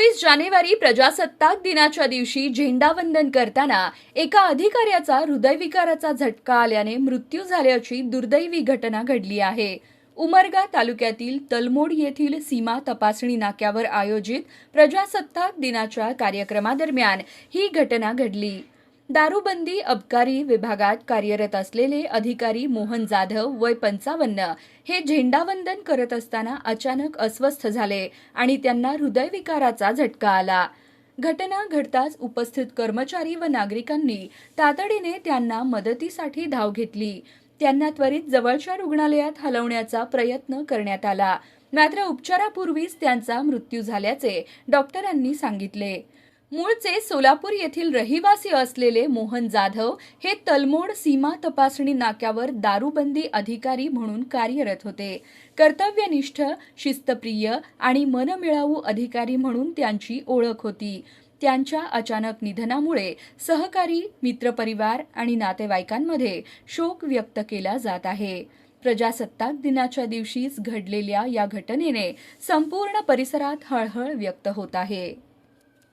सव्वीस जानेवारी प्रजासत्ताक दिनाच्या दिवशी झेंडावंदन करताना एका अधिकाऱ्याचा हृदयविकाराचा झटका आल्याने मृत्यू झाल्याची दुर्दैवी घटना घडली आहे. उमरगा तालुक्यातील तलमोड येथील सीमा तपासणी नाक्यावर आयोजित प्रजासत्ताक दिनाच्या कार्यक्रमादरम्यान ही घटना घडली. दारूबंदी अबकारी विभागात कार्यरत असलेले अधिकारी मोहन जाधव वय पंचावन्न हे झेंडावंदन करत असताना अचानक अस्वस्थ झाले आणि त्यांना हृदयविकाराचा झटका आला. घटना घडताच उपस्थित कर्मचारी व नागरिकांनी तातडीने त्यांना मदतीसाठी धाव घेतली. त्यांना त्वरित जवळच्या रुग्णालयात हलवण्याचा प्रयत्न करण्यात आला. मात्र उपचारापूर्वीच त्यांचा मृत्यू झाल्याचे डॉक्टरांनी सांगितले. मूळचे सोलापूर येथील रहिवासी असलेले मोहन जाधव हे तलमोड सीमा तपासणी नाक्यावर दारूबंदी अधिकारी म्हणून कार्यरत होते. कर्तव्यनिष्ठ शिस्तप्रिय आणि मनमिळावू अधिकारी म्हणून त्यांची ओळख होती. त्यांच्या अचानक निधनामुळे सहकारी मित्रपरिवार आणि नातेवाईकांमध्ये शोक व्यक्त केला जात आहे. प्रजासत्ताक दिनाच्या दिवशीच घडलेल्या या घटनेने संपूर्ण परिसरात हळहळ व्यक्त होत आहे.